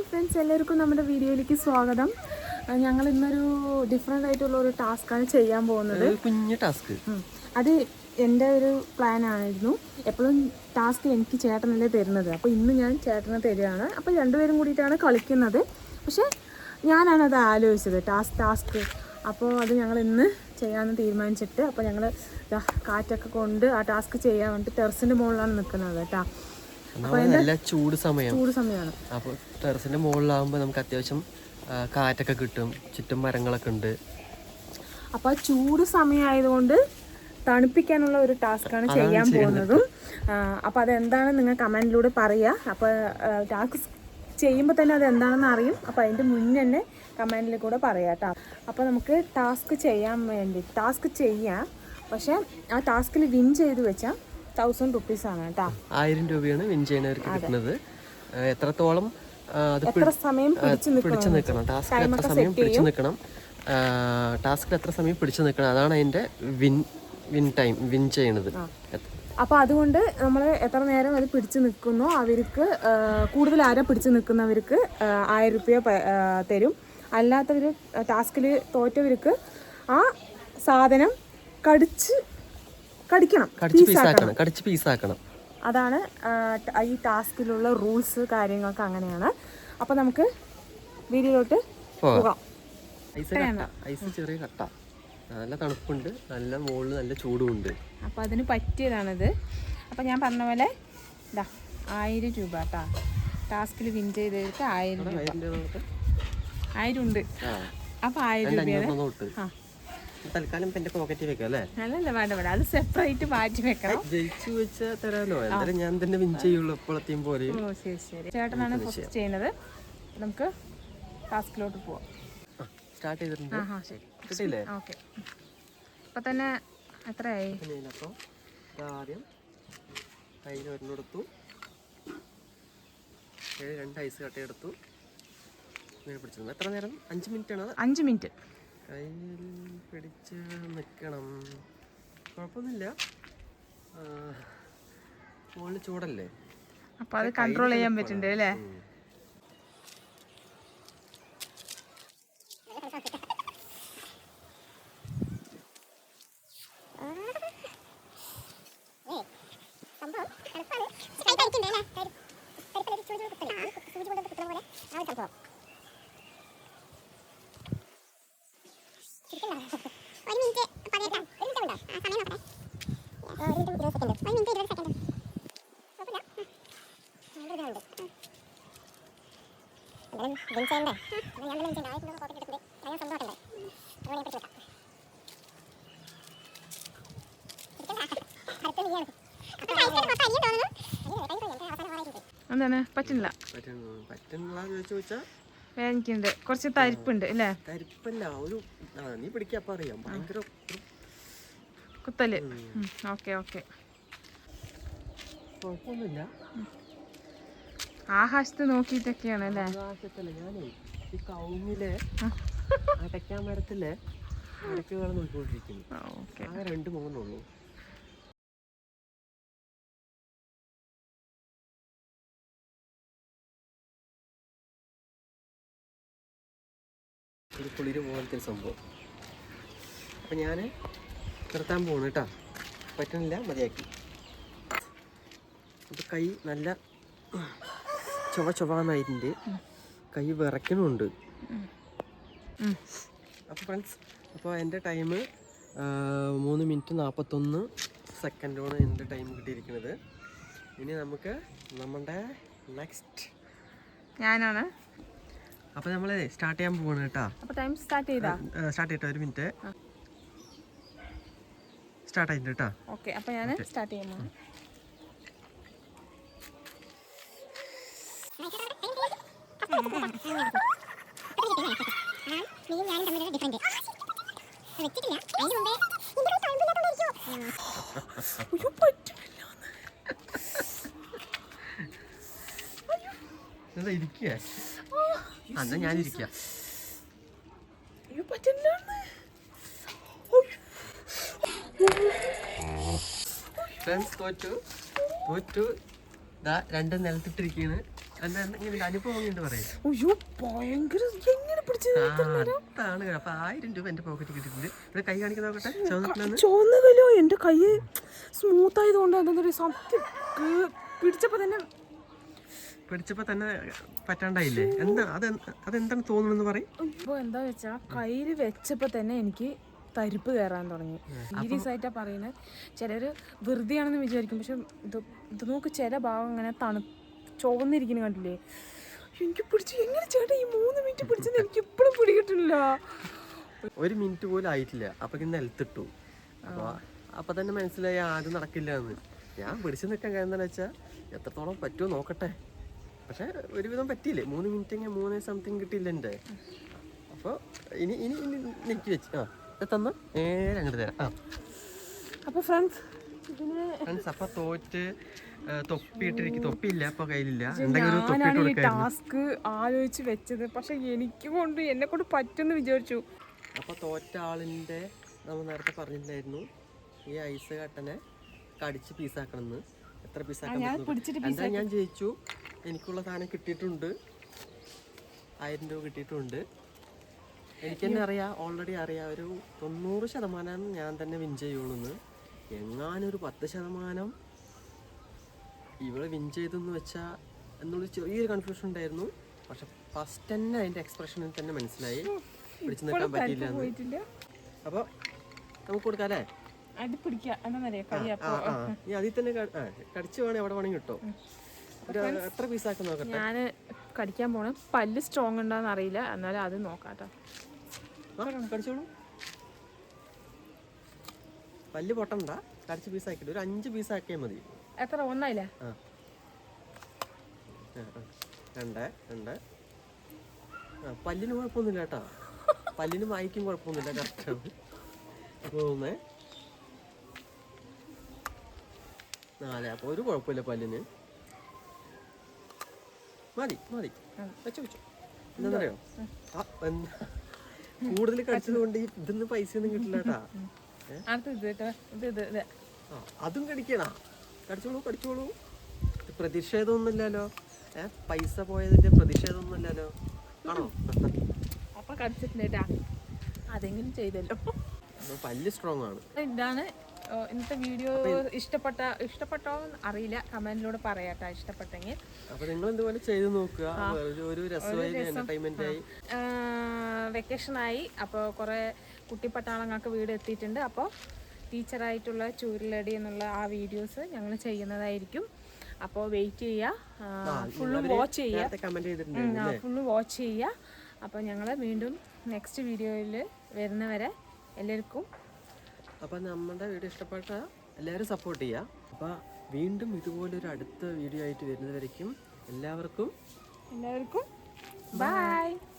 Hello friends എല്ലാവർക്കും നമ്മുടെ വീഡിയോയിലേക്ക് സ്വാഗതം. ഞങ്ങൾ ഇന്നൊരു ഡിഫറെന്റ് ആയിട്ടുള്ള ഒരു ടാസ്ക്കാണ് ചെയ്യാൻ പോകുന്നത്. കുഞ്ഞു ടാസ്ക്. അത് എന്റെ ഒരു പ്ലാൻ ആയിരുന്നു. എപ്പോഴും ടാസ്ക് എനിക്ക് ചേട്ടനല്ലേ തരുന്നത്. അപ്പോൾ ഇന്ന് ഞാൻ ചേട്ടനെ തരികയാണ്. അപ്പോൾ രണ്ടുപേരും കൂടിയിട്ടാണ് കളിക്കുന്നത്. പക്ഷേ ഞാനാണ് അത് ആലോചിച്ചത്. ടാസ്ക് ടാസ്ക് അപ്പോൾ അത് ഞങ്ങൾ ഇന്ന് ചെയ്യാമെന്ന് തീരുമാനിച്ചിട്ട് അപ്പോൾ ഞങ്ങൾ കാറ്റൊക്കെ കൊണ്ട് ആ ടാസ്ക് ചെയ്യാൻ വേണ്ടി ടെറസിന്റെ മുകളിലാണ് നിൽക്കുന്നത് കേട്ടോ. നല്ല ചൂട് സമയം. ചൂട് സമയമാണ്. അപ്പോൾ ടെറസിന്റെ മുകളിലാവുമ്പോ നമുക്ക് അത്യാവശ്യം കാറ്റൊക്കെ കിട്ടും. ചുറ്റും മരങ്ങളൊക്കെ ഉണ്ട്. അപ്പോൾ ചൂട് സമയമായതുകൊണ്ട് തണുപ്പിക്കാനുള്ള ഒരു ടാസ്ക് ആണ് ചെയ്യാൻ പോകുന്നതും. അപ്പോൾ അതെന്താണ് നിങ്ങൾ കമന്റിലൂടെ പറയുക അപ്പോൾ ടാസ്ക് ചെയ്യുമ്പോൾ തന്നെ അത് എന്താണെന്ന് അറിയും. അപ്പോൾ അതിന്റെ മുന്നേ തന്നെ കമന്റിൽ കൂടെ പറയാം കേട്ടോ അപ്പോൾ നമുക്ക് ടാസ്ക് ചെയ്യാൻ വേണ്ടി ടാസ്ക് ചെയ്യാം. പക്ഷേ ആ ടാസ്കിൽ വിൻ ചെയ്ത് വെച്ചാൽ തൗസൻഡ് റുപ്പീസ് ആണ് കേട്ടോ ആയിരം രൂപയാണ് വിൻ ചെയ്യുന്നവർക്ക് കിട്ടുന്നത്. എത്രത്തോളം അത് എത്ര സമയം പിടിച്ച് നിൽക്കണം? ടാസ്ക് എത്ര സമയം പിടിച്ചു നിൽക്കണം? ടാസ്കിൽ എത്ര സമയം പിടിച്ചു നിൽക്കണം? അതാണ് അതിന്റെ വിൻ വിൻ ടൈം വിൻ ചെയ്യണത് അപ്പോൾ അതുകൊണ്ട് നമ്മൾ എത്ര നേരം അത് പിടിച്ചു നിൽക്കുന്നോ അവർക്ക് കൂടുതൽ ആരെ പിടിച്ചു നിൽക്കുന്നവർക്ക് ആയിരം റുപ്യ തരും. അല്ലാത്തവർ ടാസ്കിൽ തോറ്റവർക്ക് ആ സാധനം കടിച്ച് കടിക്കണം കടിച്ച് പീസാക്കണം കടിച്ച് പീസാക്കണം അതാണ് ഈ ടാസ്കിലുള്ള റൂൾസ് കാര്യങ്ങളൊക്കെ അങ്ങനെയാണ്. അപ്പൊ നമുക്ക് വീഡിയോയിലോട്ട് പോകാം. ഐസ് കട്ട ഐസ് ചെറിയ കട്ട. നല്ല തണുപ്പുണ്ട് നല്ല മുകളിൽ നല്ല ചൂടുമുണ്ട്. അപ്പോൾ അതിന് പറ്റിയതാണിത്. അപ്പോൾ ഞാൻ പറഞ്ഞ പോലെ ഇതാ ആയിരം രൂപ കേട്ടോ ടാസ്കിൽ വിൻ ചെയ്തെടുത്ത് ആയിരം രൂപ. ആയിരം ഉണ്ട്. അപ്പൊ അപ്പോൾ ആയിരം രൂപ രൂപയാണ് ആ. തൽക്കാലം എന്റെ പോക്കറ്റിൽ വെക്കാം അല്ലേ? അല്ലല്ല വേണ്ട വേണ്ട. അത് സെപ്പറേറ്റ് മാറ്റി വെക്കണം. ജയിച്ചു വെച്ചാൽ തരാലോ. എന്തായാലും ഞാൻ തന്നെ വിൻ ചെയ്യുള്ളൂ എപ്പോഴത്തെയും പോലെ. ഓ ശരി ശരി. ചേട്ടനാണ് ഫസ്റ്റ് ചെയ്യുന്നത്. നമുക്ക് ടാസ്കിലോട്ട് പോവാം. സ്റ്റാർട്ട് ചെയ്തിട്ടുണ്ട്. ആ ശരി. കിട്ടിയില്ലേ? ഓക്കെ. ഇപ്പം തന്നെ എത്രയായി? ഇതിനപ്പോൾ ആദ്യം കയ്യിൽ ഒരെണ്ണെടുത്തു. ഏഴ് രണ്ട് ഐസ് കട്ടയെടുത്തു ഇങ്ങനെ പിടിച്ചു എത്ര നേരം? അഞ്ച് മിനിറ്റ് ആണ്? അഞ്ച് മിനിറ്റ് കയ്യിൽ പിടിച്ച് നിൽക്കണം കുഴപ്പമൊന്നുമില്ല. മുകളിൽ ചൂടല്ലേ? അപ്പോൾ അത് കൺട്രോൾ ചെയ്യാൻ പറ്റുന്നുണ്ട് അല്ലേ? ഉം. എന്താണ് പറ്റുന്നില്ല. വേദനിക്കുന്നുണ്ട് കുറച്ച് തരിപ്പുണ്ട് അല്ലേ? തരിപ്പല്ല. ഒരു നീ പിടിക്കാൻ അറിയാം. ഭയങ്കര കുത്തൽ. Okay okay. കുഴപ്പമൊന്നുമില്ല. ആകാശത്ത് നോക്കിയിട്ടൊക്കെയാണ് അല്ലേ? ആകാശത്തല്ല ഞാനേ ഈ കൗങ്ങിലെ മരത്തിലെ നോക്കിക്കൊണ്ടിരിക്കുന്നു. രണ്ട് മൂന്നുള്ളൂ ഒരു കുളിര് പോലത്തെ ഒരു സംഭവം. അപ്പം ഞാൻ നിർത്താൻ പോണ് കേട്ടോ പറ്റണില്ല മതിയാക്കി. അപ്പം കൈ നല്ല ചൊവ ചൊവാന്നായിട്ടുണ്ട് കൈ വിറയ്ക്കണുണ്ട്. അപ്പോൾ ഫ്രണ്ട്സ് അപ്പോൾ എന്റെ ടൈം മൂന്ന് മിനിറ്റ് നാൽപ്പത്തൊന്ന് സെക്കൻഡാണ് എന്റെ ടൈം കിട്ടിയിരിക്കുന്നത്. ഇനി നമുക്ക് നമ്മുടെ നെക്സ്റ്റ് ഞാനാണ്. അപ്പോൾ നമ്മൾ സ്റ്റാർട്ട് ചെയ്യാൻ പോവാണ് കേട്ടോ അപ്പോൾ ടൈം സ്റ്റാർട്ട് ചെയ്താ? സ്റ്റാർട്ട് ചെയ്തിട്ട് ഒരു മിനിറ്റ് സ്റ്റാർട്ട് ആയിട്ടുണ്ട് കേട്ടോ. ഓക്കെ അപ്പോൾ ഞാൻ സ്റ്റാർട്ട് ചെയ്യാൻ അന്ന് ഞാനിരിക്കാം ഇരിക്കുക അന്നാ ഞാൻ ഇരിക്കുക അയ്യോ പറ്റില്ല ഫ്രണ്ട്സ് തോറ്റു തോറ്റു ഇതാ രണ്ട് നിലത്തിട്ടിരിക്കുകയാണ് എന്താ ഇങ്ങനെ അനുഭവം എങ്ങനെയുണ്ട് പറയും അയ്യോ ഭയങ്കര എങ്ങനെ പിടിച്ചത്? അതാണ് അപ്പൊ ആയിരം രൂപ എന്റെ പോക്കറ്റ് കിട്ടിയിട്ടുണ്ട്. ഇവിടെ കൈ കാണിക്കാൻ നോക്കട്ടെ? കൈ സ്മൂത്ത് ആയതുകൊണ്ട് എന്താ സത്യം? പിടിച്ചപ്പോ തന്നെ പിടിച്ചപ്പോ തന്നെ പറ്റാണ്ടായില്ലേ? എന്താ അത് അതെന്താണ് തോന്നുന്നെന്ന് പറയും. ഇപ്പൊ എന്താ വെച്ചാ കയ്യിൽ വെച്ചപ്പോ തന്നെ എനിക്ക് തരിപ്പ് കയറാൻ തുടങ്ങി. സീരിയസ് ആയിട്ടാ പറയുന്നത്. ചിലർ വെറുതെയാണെന്ന് വിചാരിക്കും. പക്ഷെ ഇത് ഇത് നോക്ക് ചില ഭാഗം ഇങ്ങനെ തണു ചുവന്നിരിക്കുന്നു കണ്ടില്ലേ? എനിക്ക് പിടിച്ചു എങ്ങനെ ചേട്ടാ ഈ മൂന്ന് മിനിറ്റ് പിടിച്ചെന്ന് എനിക്ക് ഇപ്പോഴും പിടികിട്ടില്ല ഒരു മിനിറ്റ് പോലും ആയിട്ടില്ല. അപ്പൊ നിലത്തിട്ടു. അപ്പൊ അപ്പൊ തന്നെ മനസ്സിലായി ആരും നടക്കില്ല എന്ന് ഞാൻ പിടിച്ചു നിൽക്കാൻ കാര്യം എന്താണെന്ന് വെച്ചാൽ എത്രത്തോളം പറ്റുമോ നോക്കട്ടെ. പക്ഷെ ഒരുവിധം പറ്റിയില്ലേ? മൂന്ന് മിനിറ്റ് എങ്ങനെ മൂന്ന് സംതിങ് കിട്ടിയില്ല എന്റെ അപ്പോൾ ഇനി ഇനി ഇനി നിൽക്കി വെച്ച് ആ. തന്ന്? നേരെ അങ്ങോട്ട് തരാം. ആ. അപ്പൊ ഫ്രണ്ട്സ് ഫ്രണ്ട്സ് അപ്പൊ തോറ്റ് തൊപ്പിയിട്ടിരിക്കും തൊപ്പിയില്ല അപ്പൊ കയ്യിലില്ല. ഞാനാണ് ഈ ടാസ്ക് ആലോചിച്ച് വെച്ചത്. പക്ഷെ എനിക്ക് കൊണ്ട് എന്നെ കൊണ്ട് പറ്റുമെന്ന് വിചാരിച്ചു. അപ്പൊ തോറ്റ ആളിന്റെ നമ്മൾ നേരത്തെ പറഞ്ഞിട്ടുണ്ടായിരുന്നു. ഈ ഐസ് കട്ടനെ കടിച്ച് പീസാക്കണമെന്ന് എത്ര എന്താ ഞാൻ ജയിച്ചു. എനിക്കുള്ള സാധനം കിട്ടിയിട്ടുണ്ട്. ആയിരം രൂപ കിട്ടിയിട്ടുണ്ട്. എനിക്ക് തന്നെ അറിയാം ഓൾറെഡി അറിയാം ഒരു തൊണ്ണൂറ് ശതമാനം ഞാൻ തന്നെ വിൻ ചെയ്യുള്ളൂ എന്ന് എങ്ങാനും ഒരു പത്ത് ശതമാനം ഇവൾ വിൻ ചെയ്തെന്ന് വെച്ചാൽ എന്നുള്ള ചെറിയൊരു കൺഫ്യൂഷൻ ഉണ്ടായിരുന്നു. പക്ഷെ ഫസ്റ്റ് തന്നെ അതിന്റെ എക്സ്പ്രഷനിൽ തന്നെ മനസ്സിലായി. പിടിച്ചു നിൽക്കാൻ പറ്റിയില്ല അപ്പോൾ നമുക്ക് കൊടുക്കാം അല്ലേ അടി പിടിക്കുക എന്താന്നറിയാ കൈ ആ ആ നീ അതിൽ തന്നെ കടിച്ചു ആ, കടിച്ച് വേണേ എവിടെ വേണമെങ്കിൽ കിട്ടോ. ഒരു എത്ര പീസാക്കി നോക്കട്ടെ? ഞാൻ കടിക്കാൻ പോണം. പല്ല് സ്ട്രോങ് ഉണ്ടോന്ന് അറിയില്ല എന്നാലും അത് നോക്കാട്ടോ. ആ, കടിച്ചോളൂ. പല്ല് പൊട്ടണ്ട. കടിച്ച് പീസാക്കിയിട്ട് ഒരു അഞ്ച് പീസാക്കിയാൽ മതി. എത്ര? ഒന്നായില്ല? ആ. രണ്ട് രണ്ട്. ആ പല്ലിന് കുഴപ്പമൊന്നുമില്ല കേട്ടോ. പല്ലിന് വായിക്കും കുഴപ്പമൊന്നുമില്ല കറക്റ്റ് മൂന്ന്. നാല്. അപ്പോൾ ഒരു കുഴപ്പമില്ല പല്ലിന്. മതി മതി. വെച്ചു വെച്ചു. എന്താ എന്താണെന്നറിയോ ആ എന്താ? കൂടുതൽ കടിച്ചതുകൊണ്ട് ഈ ഇതിന്ന് പൈസ ഒന്നും കിട്ടില്ല കേട്ടാ ഇത് കേട്ടോ. ഇത് ഇത് ഇത്. അതും കടിക്കണ. കടിച്ചോളൂ കടിച്ചോളൂ. പ്രതിഷേധമൊന്നുമില്ലല്ലോ. ഏ പൈസ പോയതിന്റെ പ്രതിഷേധമൊന്നുമില്ലല്ലോ. ആണോ? അപ്പൊ കടിച്ചിട്ടുണ്ട് കേട്ടാ അതെങ്കിലും ചെയ്തല്ലോ. പല്ല് സ്ട്രോങ് ആണ്. ഇതാണ് ഇന്നത്തെ വീഡിയോ ഇഷ്ടപ്പെട്ട ഇഷ്ടപ്പെട്ടോ അറിയില്ല. കമന്റിലൂടെ പറയാട്ടോ ഇഷ്ടപ്പെട്ടെങ്കിൽ. അപ്പൊ നിങ്ങൾ എന്തുപോലെ ചെയ്തു നോക്കുക? ഒരു എന്റർടൈൻമെന്റ് ആയി വെക്കേഷനായി അപ്പോൾ കുറേ കുട്ടിപ്പട്ടാളങ്ങൾക്ക് വീട് എത്തിയിട്ടുണ്ട്. അപ്പോൾ ടീച്ചറായിട്ടുള്ള ചൂരിലടി എന്നുള്ള ആ വീഡിയോസ് ഞങ്ങൾ ചെയ്യുന്നതായിരിക്കും. അപ്പോൾ വെയിറ്റ് ചെയ്യുക. ഫുള്ളും വാച്ച് ചെയ്യുക. ഫുള്ള് വാച്ച് ചെയ്യുക. അപ്പോൾ ഞങ്ങൾ വീണ്ടും നെക്സ്റ്റ് വീഡിയോയിൽ വരുന്നവരെ എല്ലാവർക്കും അപ്പൊ നമ്മുടെ വീഡിയോ ഇഷ്ടപ്പെട്ട എല്ലാവരും സപ്പോർട്ട് ചെയ്യുക അപ്പോൾ വീണ്ടും ഇതുപോലൊരു അടുത്ത വീഡിയോ ആയിട്ട് വരുന്നവരേക്കും എല്ലാവർക്കും എല്ലാവർക്കും ബൈ